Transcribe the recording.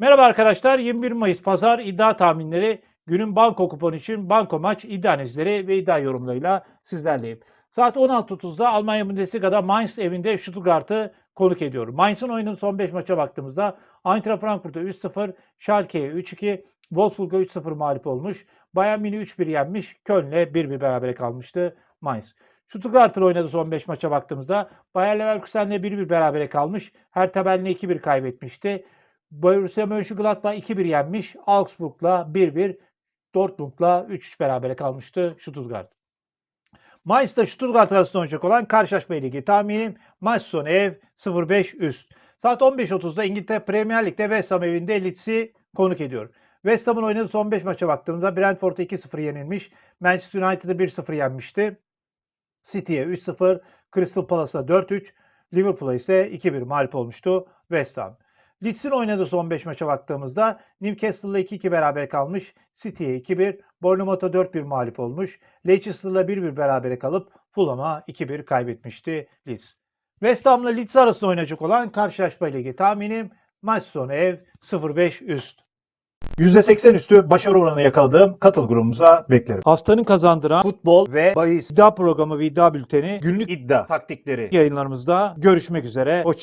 Merhaba arkadaşlar. 21 Mayıs Pazar iddia tahminleri günün banko kuponu için banko maç iddia analizleri ve iddia yorumlarıyla sizlerleyim. Saat 16.30'da Almanya Bundesliga'da Mainz evinde Stuttgart'ı konuk ediyor. Mainz'ın oyunun son 5 maça baktığımızda Eintracht Frankfurt'a 3-0, Schalke'ye 3-2, Wolfsburg'a 3-0 mağlup olmuş. Bayern Münih 3-1 yenmiş. Köln'le 1-1 berabere kalmıştı Mainz. Stuttgart'ın oynadığı son 5 maça baktığımızda Bayer Leverkusen'le 1-1 berabere kalmış. Hertha Berlin'e 2-1 kaybetmişti. Borussia Mönchengladbach 2-1 yenmiş. Augsburg'la 1-1, Dortmund'la 3-3 berabere kalmıştı Stuttgart. Mainz'da Stuttgart arasında oynayacak olan karşılaşma ligi tahminim maç sonu ev 0-5 üst. Saat 15.30'da İngiltere Premier Lig'de West Ham evinde Leeds'i konuk ediyor. West Ham'ın oynadığı son 5 maça baktığımızda Brentford'a 2-0 yenilmiş. Manchester United'ı 1-0 yenmişti. City'ye 3-0, Crystal Palace'a 4-3, Liverpool'a ise 2-1 mağlup olmuştu West Ham. Leeds'in oynadığı son 5 maça baktığımızda Newcastle'la 2-2 beraber kalmış, City'ye 2-1, Bournemouth'a 4-1 mağlup olmuş, Leicester'la 1-1 berabere kalıp Fulham'a 2-1 kaybetmişti Leeds. West Ham'la Leeds arasında oynayacak olan karşılaşma ligi tahminim maç sonu ev 0-5 üst. %80 üstü başarı oranı yakaladığım katıl grubumuza beklerim. Haftanın kazandıran Futbol ve bahis iddia programı ve iddia bülteni günlük iddia taktikleri yayınlarımızda görüşmek üzere. Hoşçakalın.